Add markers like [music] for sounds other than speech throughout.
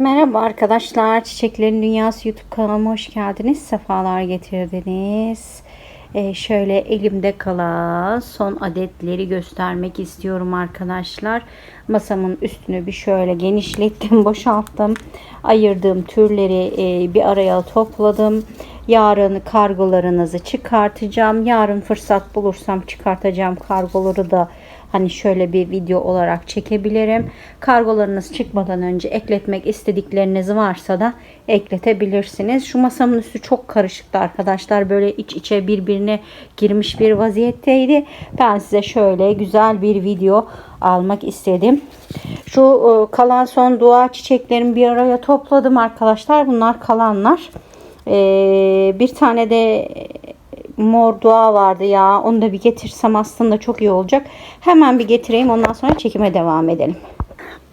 Merhaba arkadaşlar. Çiçeklerin Dünyası YouTube kanalıma hoş geldiniz. Sefalar getirdiniz. Ee, şöyle elimde kalan son adetleri göstermek istiyorum arkadaşlar. Masamın üstünü bir şöyle genişlettim, [laughs] boşalttım. Ayırdığım türleri e, bir araya topladım. Yarın kargolarınızı çıkartacağım. Yarın fırsat bulursam çıkartacağım kargoları da hani şöyle bir video olarak çekebilirim. Kargolarınız çıkmadan önce ekletmek istedikleriniz varsa da ekletebilirsiniz. Şu masamın üstü çok karışıktı arkadaşlar. Böyle iç içe birbirine girmiş bir vaziyetteydi. Ben size şöyle güzel bir video almak istedim. Şu e, kalan son dua çiçeklerimi bir araya topladım arkadaşlar. Bunlar kalanlar. Ee, bir tane de mor dua vardı ya. Onu da bir getirsem aslında çok iyi olacak. Hemen bir getireyim. Ondan sonra çekime devam edelim.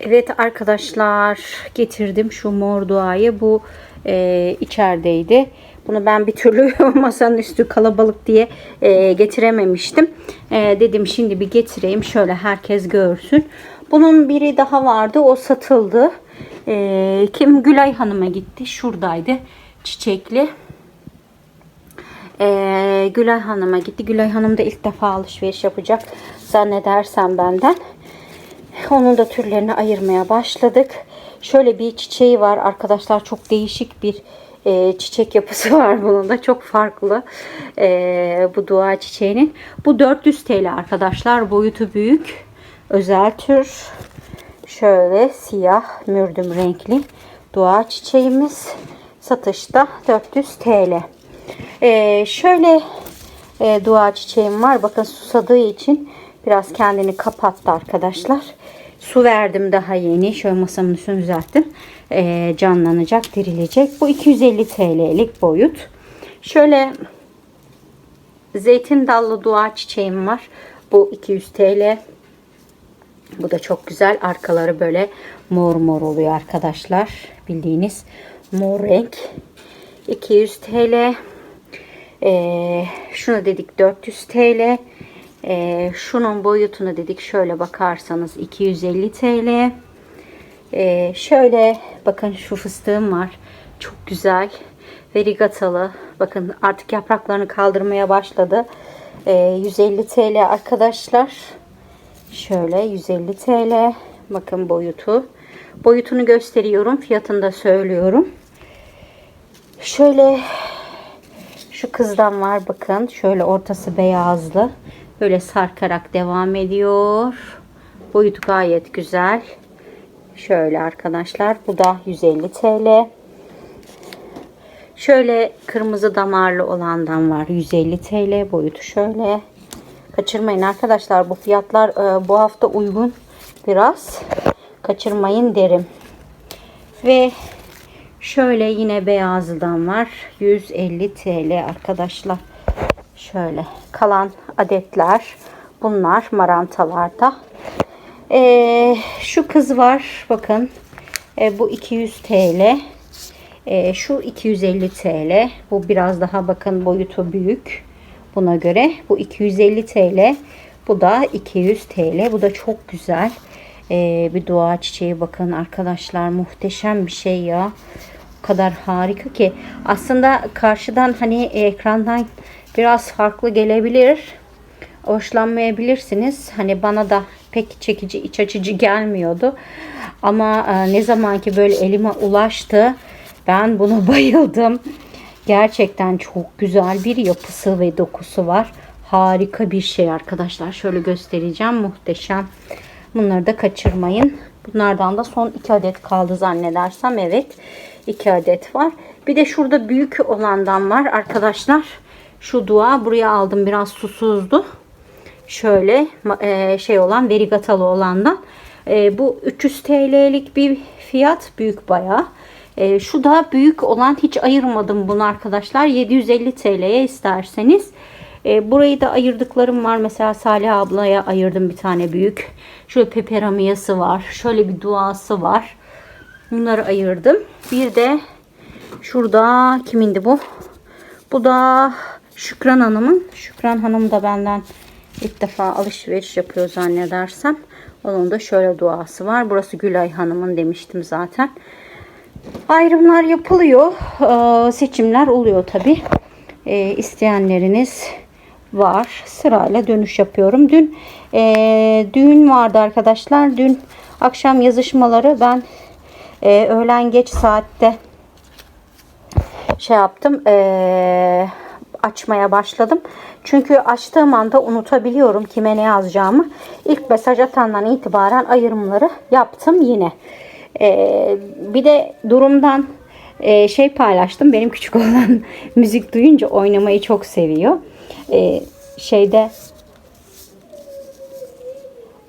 Evet arkadaşlar getirdim şu mor duayı. Bu e, içerideydi. Bunu ben bir türlü [laughs] masanın üstü kalabalık diye e, getirememiştim. E, dedim şimdi bir getireyim. Şöyle herkes görsün. Bunun biri daha vardı. O satıldı. E, kim? Gülay Hanım'a gitti. Şuradaydı. Çiçekli. Ee, Gülay Hanım'a gitti. Gülay Hanım da ilk defa alışveriş yapacak. Zannedersem benden. Onun da türlerini ayırmaya başladık. Şöyle bir çiçeği var arkadaşlar. Çok değişik bir e, çiçek yapısı [laughs] var bunun da. Çok farklı e, bu dua çiçeğinin. Bu 400 TL arkadaşlar. Boyutu büyük. Özel tür. Şöyle siyah mürdüm renkli dua çiçeğimiz. Satışta 400 TL. Ee, şöyle e, dua çiçeğim var. Bakın susadığı için biraz kendini kapattı arkadaşlar. Su verdim daha yeni. Şöyle masamın üstünü düzelttim. Ee, canlanacak, dirilecek. Bu 250 TL'lik boyut. Şöyle zeytin dallı dua çiçeğim var. Bu 200 TL. Bu da çok güzel. Arkaları böyle mor mor oluyor arkadaşlar. Bildiğiniz mor renk. 200 TL. Ee, şunu dedik 400 TL. Ee, şunun boyutunu dedik şöyle bakarsanız 250 TL. Ee, şöyle bakın şu fıstığım var. Çok güzel. Verigatalı. Bakın artık yapraklarını kaldırmaya başladı. Ee, 150 TL arkadaşlar. Şöyle 150 TL. Bakın boyutu. Boyutunu gösteriyorum. Fiyatını da söylüyorum. Şöyle şu kızdan var bakın. Şöyle ortası beyazlı. Böyle sarkarak devam ediyor. Boyutu gayet güzel. Şöyle arkadaşlar. Bu da 150 TL. Şöyle kırmızı damarlı olandan var. 150 TL. Boyutu şöyle. Kaçırmayın arkadaşlar. Bu fiyatlar e, bu hafta uygun. Biraz kaçırmayın derim. Ve Şöyle yine beyazdan var. 150 TL arkadaşlar. Şöyle kalan adetler. Bunlar marantalarda. Ee, şu kız var. Bakın. Ee, bu 200 TL. Ee, şu 250 TL. Bu biraz daha bakın boyutu büyük. Buna göre. Bu 250 TL. Bu da 200 TL. Bu da çok güzel. Ee, bir dua çiçeği bakın arkadaşlar. Muhteşem bir şey ya kadar harika ki aslında karşıdan hani ekrandan biraz farklı gelebilir. Hoşlanmayabilirsiniz. Hani bana da pek çekici, iç açıcı gelmiyordu. Ama e, ne zaman ki böyle elime ulaştı ben bunu [laughs] bayıldım. Gerçekten çok güzel bir yapısı ve dokusu var. Harika bir şey arkadaşlar. Şöyle göstereceğim. Muhteşem. Bunları da kaçırmayın. Bunlardan da son iki adet kaldı zannedersem. Evet. 2 adet var. Bir de şurada büyük olandan var arkadaşlar. Şu dua buraya aldım biraz susuzdu. Şöyle e, şey olan verigatalı olandan. E, bu 300 TL'lik bir fiyat büyük bayağı. E, şu da büyük olan hiç ayırmadım bunu arkadaşlar. 750 TL'ye isterseniz. E, burayı da ayırdıklarım var. Mesela Salih ablaya ayırdım bir tane büyük. Şöyle peperamiyası var. Şöyle bir duası var. Bunları ayırdım. Bir de şurada kimindi bu? Bu da Şükran Hanım'ın. Şükran Hanım da benden ilk defa alışveriş yapıyor zannedersem. Onun da şöyle duası var. Burası Gülay Hanım'ın demiştim zaten. ayrımlar yapılıyor. Ee, seçimler oluyor tabi. Ee, isteyenleriniz var. Sırayla dönüş yapıyorum. Dün e, düğün vardı arkadaşlar. Dün akşam yazışmaları ben e, öğlen geç saatte şey yaptım. E, açmaya başladım. Çünkü açtığım anda unutabiliyorum kime ne yazacağımı. İlk mesaj atandan itibaren ayrımları yaptım yine. Ee, bir de durumdan e, şey paylaştım. Benim küçük olan [laughs] müzik duyunca oynamayı çok seviyor. Ee, şeyde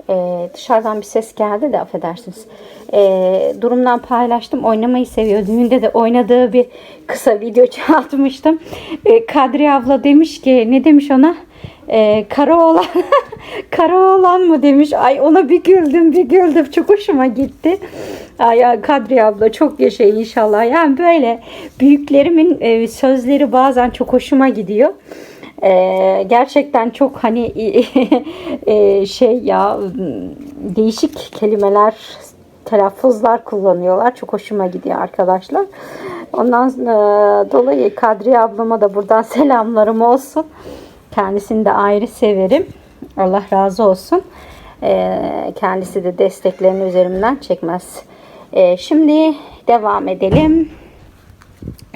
ee, dışarıdan bir ses geldi de affedersiniz. Ee, durumdan paylaştım. Oynamayı seviyor. Düğünde de oynadığı bir kısa video [laughs] atmıştım. Ee, Kadriye abla demiş ki ne demiş ona? Ee, kara oğlan [laughs] kara oğlan mı demiş. Ay ona bir güldüm bir güldüm. Çok hoşuma gitti. Ay ya Kadriye abla çok yaşa inşallah. Yani böyle büyüklerimin e, sözleri bazen çok hoşuma gidiyor. Ee, gerçekten çok hani [laughs] e, şey ya değişik kelimeler telaffuzlar kullanıyorlar. Çok hoşuma gidiyor arkadaşlar. Ondan e, dolayı Kadriye ablama da buradan [laughs] selamlarım olsun. Kendisini de ayrı severim. Allah razı olsun. E, kendisi de desteklerini üzerimden çekmez. E, şimdi devam edelim.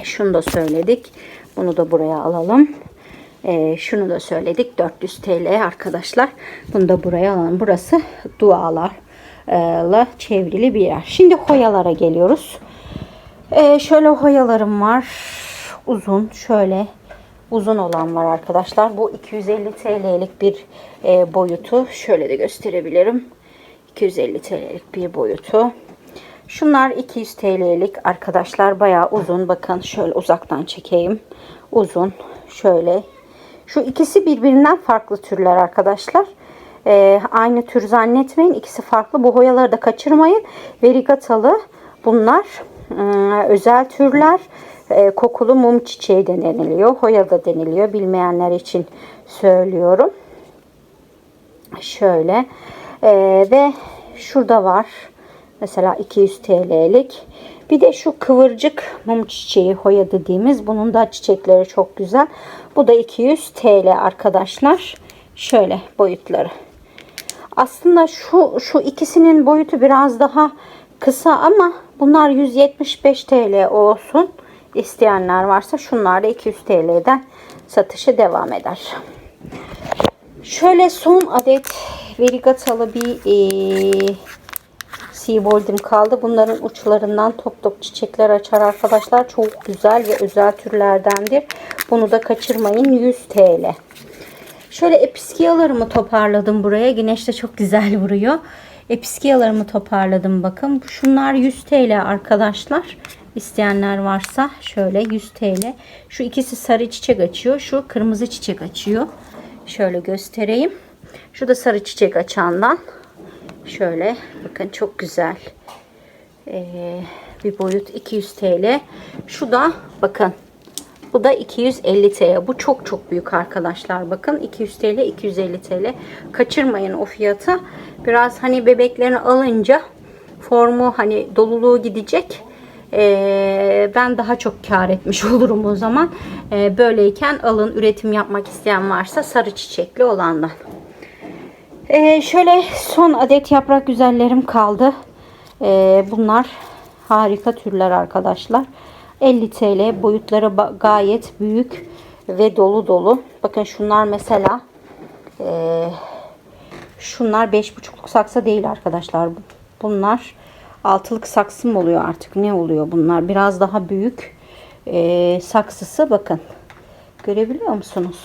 Şunu da söyledik. Bunu da buraya alalım. E, şunu da söyledik. 400 TL arkadaşlar. Bunu da buraya alalım. Burası dualarla çevrili bir yer. Şimdi hoyalara geliyoruz. E, şöyle hoyalarım var. Uzun. Şöyle uzun olan var arkadaşlar. Bu 250 TL'lik bir e, boyutu. Şöyle de gösterebilirim. 250 TL'lik bir boyutu. Şunlar 200 TL'lik arkadaşlar. Bayağı uzun. Bakın şöyle uzaktan çekeyim. Uzun. Şöyle şu ikisi birbirinden farklı türler arkadaşlar. Ee, aynı tür zannetmeyin. İkisi farklı. Bu hoyaları da kaçırmayın. Verigatalı bunlar. Ee, özel türler. Ee, kokulu mum çiçeği de deniliyor. Hoya da deniliyor. Bilmeyenler için söylüyorum. Şöyle. Ee, ve şurada var. Mesela 200 TL'lik. Bir de şu kıvırcık mum çiçeği hoya dediğimiz. Bunun da çiçekleri çok güzel. Bu da 200 TL arkadaşlar. Şöyle boyutları. Aslında şu şu ikisinin boyutu biraz daha kısa ama bunlar 175 TL olsun. İsteyenler varsa şunlar da 200 TL'den satışı devam eder. Şöyle son adet verigatalı bir ee, Seabold'im kaldı. Bunların uçlarından top top çiçekler açar arkadaşlar. Çok güzel ve özel türlerdendir. Bunu da kaçırmayın. 100 TL. Şöyle episkiyalarımı toparladım buraya. Güneş de çok güzel vuruyor. Episkiyalarımı toparladım bakın. Şunlar 100 TL arkadaşlar. İsteyenler varsa şöyle 100 TL. Şu ikisi sarı çiçek açıyor. Şu kırmızı çiçek açıyor. Şöyle göstereyim. Şu da sarı çiçek açandan. Şöyle bakın çok güzel. Ee, bir boyut 200 TL. Şu da bakın bu da 250 TL. Bu çok çok büyük arkadaşlar. Bakın 200 TL, 250 TL. Kaçırmayın o fiyatı. Biraz hani bebeklerini alınca formu hani doluluğu gidecek. Ee, ben daha çok kar etmiş [laughs] olurum o zaman. Ee, böyleyken alın üretim yapmak isteyen varsa sarı çiçekli olandan. Ee, şöyle son adet yaprak güzellerim kaldı. Ee, bunlar harika türler arkadaşlar. 50 TL boyutları gayet büyük ve dolu dolu. Bakın şunlar mesela e, şunlar 5,5'luk saksı değil arkadaşlar. Bunlar altılık saksı mı oluyor artık ne oluyor bunlar biraz daha büyük e, saksısı bakın görebiliyor musunuz?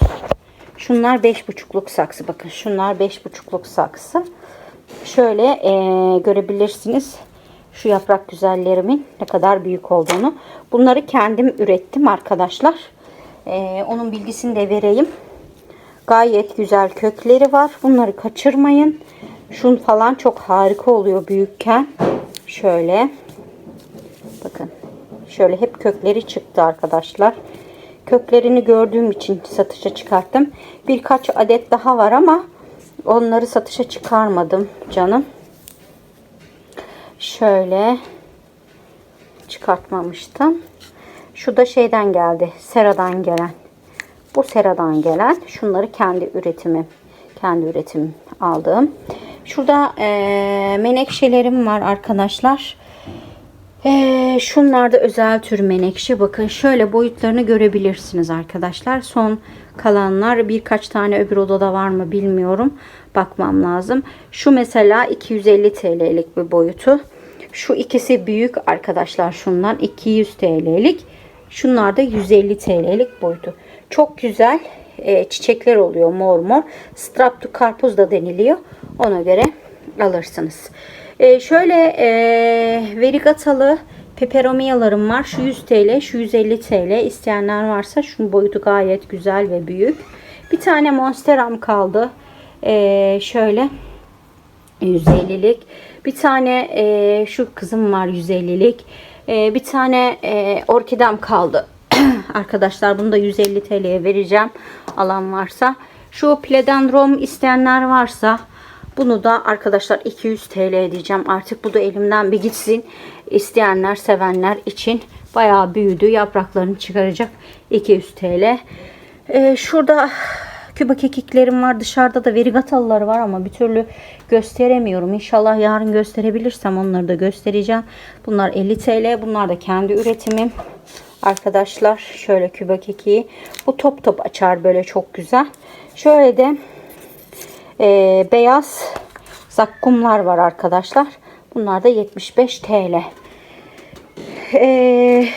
Şunlar 5,5'luk saksı. Bakın şunlar 5,5'luk saksı. Şöyle e, görebilirsiniz. Şu yaprak güzellerimin ne kadar büyük olduğunu. Bunları kendim ürettim arkadaşlar. E, onun bilgisini de vereyim. Gayet güzel kökleri var. Bunları kaçırmayın. Şun falan çok harika oluyor büyükken. Şöyle. Bakın. Şöyle hep kökleri çıktı arkadaşlar. Köklerini gördüğüm için satışa çıkarttım. Birkaç adet daha var ama onları satışa çıkarmadım canım. Şöyle çıkartmamıştım. Şu da şeyden geldi. Sera'dan gelen. Bu Sera'dan gelen. Şunları kendi üretimim. Kendi üretimim aldığım. Şurada eee, menekşelerim var arkadaşlar. Eee şunlar özel tür menekşe. Bakın şöyle boyutlarını görebilirsiniz arkadaşlar. Son kalanlar birkaç tane öbür odada var mı bilmiyorum. Bakmam lazım. Şu mesela 250 TL'lik bir boyutu. Şu ikisi büyük arkadaşlar şundan 200 TL'lik. Şunlar da 150 TL'lik boyutu. Çok güzel e, çiçekler oluyor mor mor. Strapto karpuz da deniliyor. Ona göre alırsınız. E, şöyle e, verigatalı peperomiyalarım var. Şu 100 TL, şu 150 TL. İsteyenler varsa şunun boyutu gayet güzel ve büyük. Bir tane monsteram kaldı. E, şöyle 150'lik. Bir tane e, şu kızım var 150'lik. E, bir tane e, orkidem kaldı. [clears throat] Arkadaşlar bunu da 150 TL'ye vereceğim. Alan varsa. Şu pledendrom isteyenler varsa bunu da arkadaşlar 200 TL diyeceğim. Artık bu da elimden bir gitsin. İsteyenler, sevenler için bayağı büyüdü. Yapraklarını çıkaracak 200 TL. E, şurada Küba kekiklerim var. Dışarıda da verigatalıları var ama bir türlü gösteremiyorum. İnşallah yarın gösterebilirsem onları da göstereceğim. Bunlar 50 TL. Bunlar da kendi üretimim. Arkadaşlar şöyle küba kekiği. Bu top top açar böyle çok güzel. Şöyle de e, beyaz zakkumlar var arkadaşlar. Bunlar da 75 TL. Eee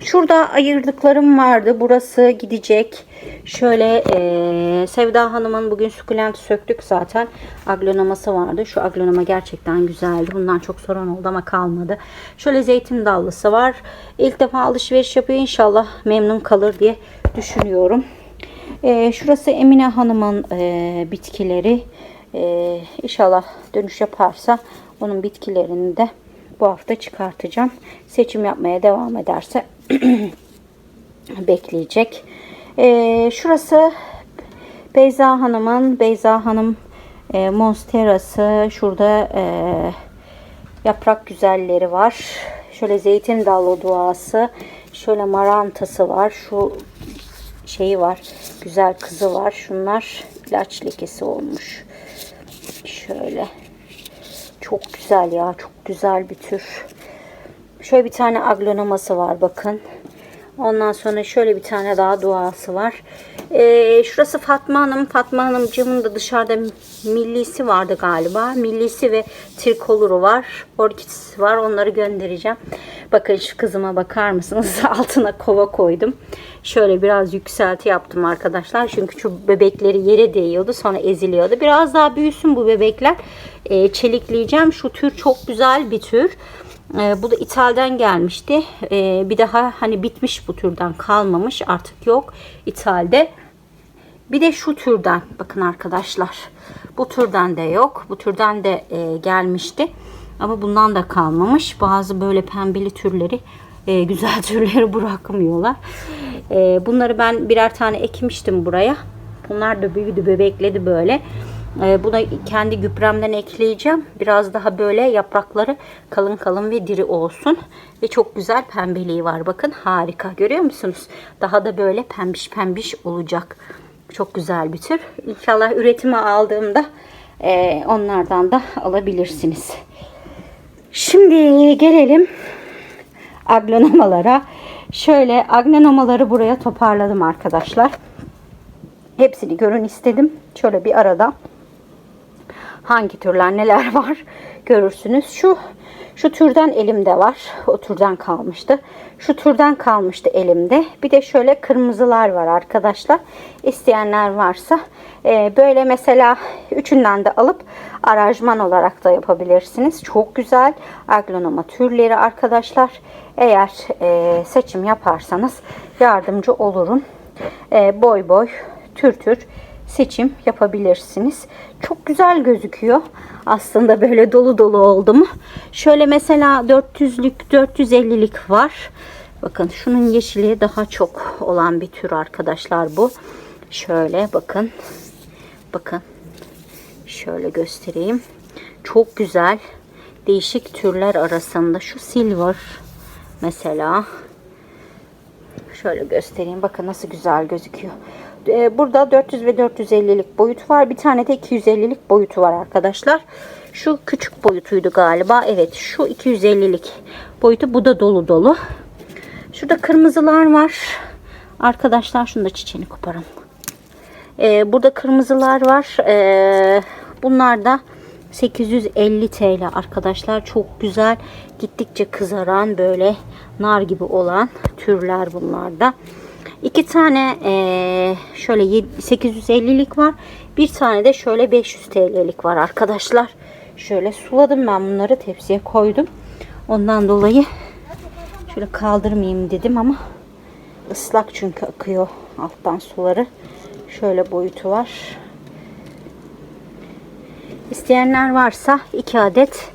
Şurada ayırdıklarım vardı. Burası gidecek. Şöyle e, Sevda Hanım'ın bugün sukulent söktük zaten. Aglonaması vardı. Şu aglonama gerçekten güzeldi. Bundan çok sorun oldu ama kalmadı. Şöyle zeytin dallısı var. İlk defa alışveriş yapıyor. İnşallah memnun kalır diye düşünüyorum. E, şurası Emine Hanım'ın e, bitkileri. E, inşallah dönüş yaparsa onun bitkilerini de bu hafta çıkartacağım. Seçim yapmaya devam ederse [clears throat] bekleyecek. Ee, şurası Beyza Hanım'ın Beyza Hanım e, Monsterası. Şurada e, yaprak güzelleri var. Şöyle zeytin dallı duası. Şöyle marantası var. Şu şeyi var. Güzel kızı var. Şunlar ilaç lekesi olmuş. Şöyle. Çok güzel ya. Çok güzel bir tür. Şöyle bir tane aglonoması var bakın. Ondan sonra şöyle bir tane daha duası var. Ee, şurası Fatma Hanım. Fatma Hanımcığımın da dışarıda millisi vardı galiba. Millisi ve trikoluru var. Orkidisi var. Onları göndereceğim. Bakın şu kızıma bakar mısınız? [laughs] Altına kova koydum. Şöyle biraz yükselti yaptım arkadaşlar. Çünkü şu bebekleri yere değiyordu. Sonra eziliyordu. Biraz daha büyüsün bu bebekler. Ee, çelikleyeceğim. Şu tür çok güzel bir tür. Ee, bu da İthal'den gelmişti. Ee, bir daha hani bitmiş bu türden kalmamış artık yok İthal'de. Bir de şu türden bakın arkadaşlar. Bu türden de yok. Bu türden de e, gelmişti. Ama bundan da kalmamış. Bazı böyle pembeli türleri e, güzel [laughs] türleri bırakmıyorlar. E, bunları ben birer tane ekmiştim buraya. Bunlar da büyüdü bebekledi böyle. Ee, buna kendi gübremden ekleyeceğim. Biraz daha böyle yaprakları kalın kalın ve diri olsun. Ve çok güzel pembeliği var. Bakın harika. Görüyor musunuz? Daha da böyle pembiş pembiş olacak. Çok güzel bir tür. İnşallah üretime aldığımda e, onlardan da alabilirsiniz. Şimdi gelelim aglonemalara. Şöyle aglonemaları buraya toparladım arkadaşlar. Hepsini görün istedim. Şöyle bir arada hangi türler neler [laughs] var görürsünüz. Şu şu türden elimde var. O türden kalmıştı. Şu türden kalmıştı elimde. Bir de şöyle kırmızılar var arkadaşlar. İsteyenler varsa e, böyle mesela üçünden de alıp aranjman olarak da yapabilirsiniz. Çok güzel aglonoma türleri arkadaşlar. Eğer e, seçim yaparsanız yardımcı olurum. E, boy boy tür tür seçim yapabilirsiniz. Çok güzel gözüküyor. Aslında böyle dolu dolu oldu mu. Şöyle mesela 400'lük 450'lik var. Bakın şunun yeşili daha çok olan bir tür arkadaşlar bu. Şöyle bakın. Bakın. Şöyle göstereyim. Çok güzel. Değişik türler arasında şu silver Mesela şöyle göstereyim. Bakın nasıl güzel gözüküyor. Ee, Burada 400 ve 450'lik boyut var. Bir tane de 250'lik boyutu var arkadaşlar. Şu küçük boyutuydu galiba. Evet şu 250'lik boyutu. Bu da dolu dolu. Şurada kırmızılar var. Arkadaşlar şunu da çiçeğini koparalım. Ee, burada kırmızılar var. Ee, bunlar da 850 TL arkadaşlar. Çok güzel. Gittikçe kızaran böyle nar gibi olan türler bunlarda. İki tane ee, şöyle 850'lik var. Bir tane de şöyle 500 TL'lik var arkadaşlar. Şöyle suladım ben bunları tepsiye koydum. Ondan dolayı şöyle kaldırmayayım dedim ama ıslak çünkü akıyor alttan suları. Şöyle boyutu var. İsteyenler varsa 2 adet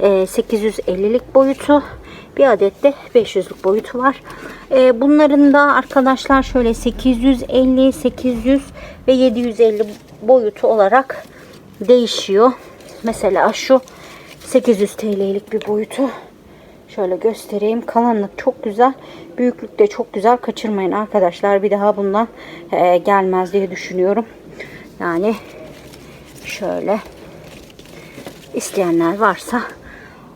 e, 850'lik boyutu bir adet de 500'lük boyutu var. E, bunların da arkadaşlar şöyle 850, 800 ve 750 boyutu olarak değişiyor. Mesela şu 800 TL'lik bir boyutu. Şöyle göstereyim. Kalınlık çok güzel. Büyüklük de çok güzel. Kaçırmayın arkadaşlar. Bir daha bundan e, gelmez diye düşünüyorum. Yani şöyle isteyenler varsa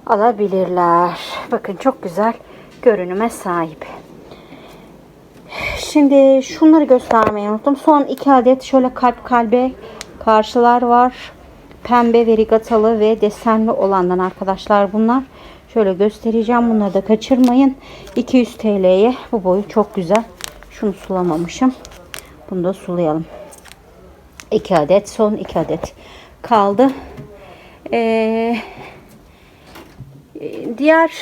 alabilirler. Bakın çok güzel görünüme sahip. Şimdi şunları göstermeyi unuttum. Son iki adet şöyle kalp kalbe karşılar var. Pembe verigatalı ve desenli olandan arkadaşlar bunlar. Şöyle göstereceğim. Bunları da kaçırmayın. 200 TL'ye bu boyu çok güzel. Şunu sulamamışım. Bunu da sulayalım. 2 adet son 2 adet kaldı. Ee, diğer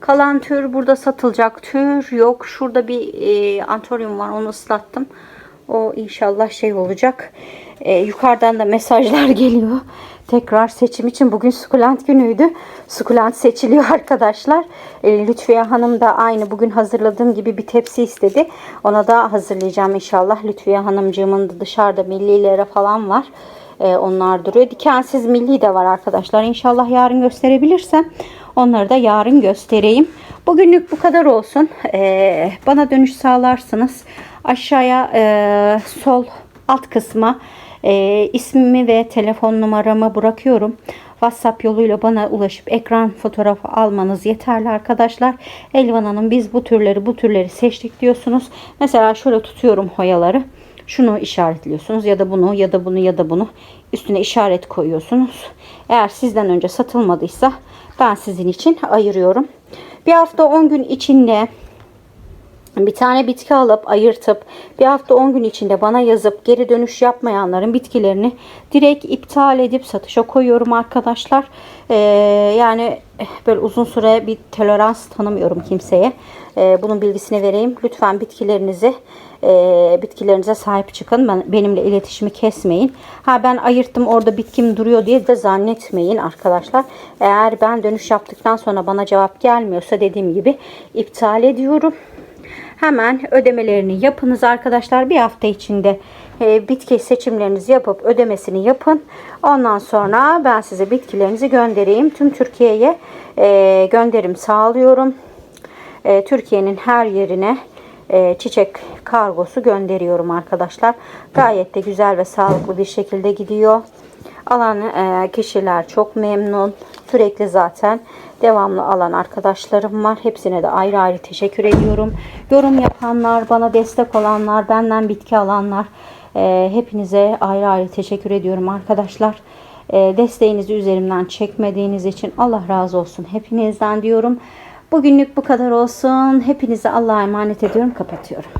kalan tür burada satılacak tür yok. Şurada bir e, antoryum var onu ıslattım. O inşallah şey olacak. E, yukarıdan da mesajlar [laughs] geliyor. Tekrar seçim için bugün sukulent günüydü. Sukulent seçiliyor [laughs] arkadaşlar. E, Lütfiye Hanım da aynı bugün hazırladığım gibi bir tepsi istedi. Ona da hazırlayacağım inşallah. Lütfiye Hanımcığımın da dışarıda millilere falan var. E, onlar duruyor. Dikensiz milli de var arkadaşlar. İnşallah yarın gösterebilirsem onları da yarın göstereyim. Bugünlük bu kadar olsun. E, bana dönüş sağlarsınız. Aşağıya e, sol alt kısma e, ismimi ve telefon numaramı bırakıyorum. WhatsApp yoluyla bana ulaşıp ekran fotoğrafı almanız yeterli arkadaşlar. Elvan Hanım biz bu türleri bu türleri seçtik diyorsunuz. Mesela şöyle tutuyorum hoyaları. Şunu işaretliyorsunuz ya da bunu ya da bunu ya da bunu üstüne işaret koyuyorsunuz. Eğer sizden önce satılmadıysa ben sizin için ayırıyorum. Bir hafta 10 gün içinde bir tane bitki alıp ayırtıp bir hafta 10 gün içinde bana yazıp geri dönüş yapmayanların bitkilerini direkt iptal edip satışa koyuyorum arkadaşlar. Ee, yani böyle uzun süre bir tolerans tanımıyorum kimseye. Ee, bunun bilgisini vereyim. Lütfen bitkilerinizi e, bitkilerinize sahip çıkın. Ben, benimle iletişimi kesmeyin. Ha ben ayırttım orada bitkim duruyor diye de zannetmeyin arkadaşlar. Eğer ben dönüş yaptıktan sonra bana cevap gelmiyorsa dediğim gibi iptal ediyorum. Hemen ödemelerini yapınız arkadaşlar. Bir hafta içinde e, bitki seçimlerinizi yapıp ödemesini yapın. Ondan sonra ben size bitkilerinizi göndereyim. Tüm Türkiye'ye e, gönderim sağlıyorum. E, Türkiye'nin her yerine e, çiçek kargosu gönderiyorum arkadaşlar. Gayet de güzel ve sağlıklı bir şekilde gidiyor. Alan e, kişiler çok memnun. Sürekli zaten devamlı alan arkadaşlarım var. Hepsine de ayrı ayrı teşekkür ediyorum. Yorum yapanlar, bana destek olanlar, benden bitki alanlar e, hepinize ayrı ayrı teşekkür ediyorum arkadaşlar. E, desteğinizi üzerimden çekmediğiniz için Allah razı olsun hepinizden diyorum. Bugünlük bu kadar olsun. Hepinize Allah'a emanet ediyorum. Kapatıyorum.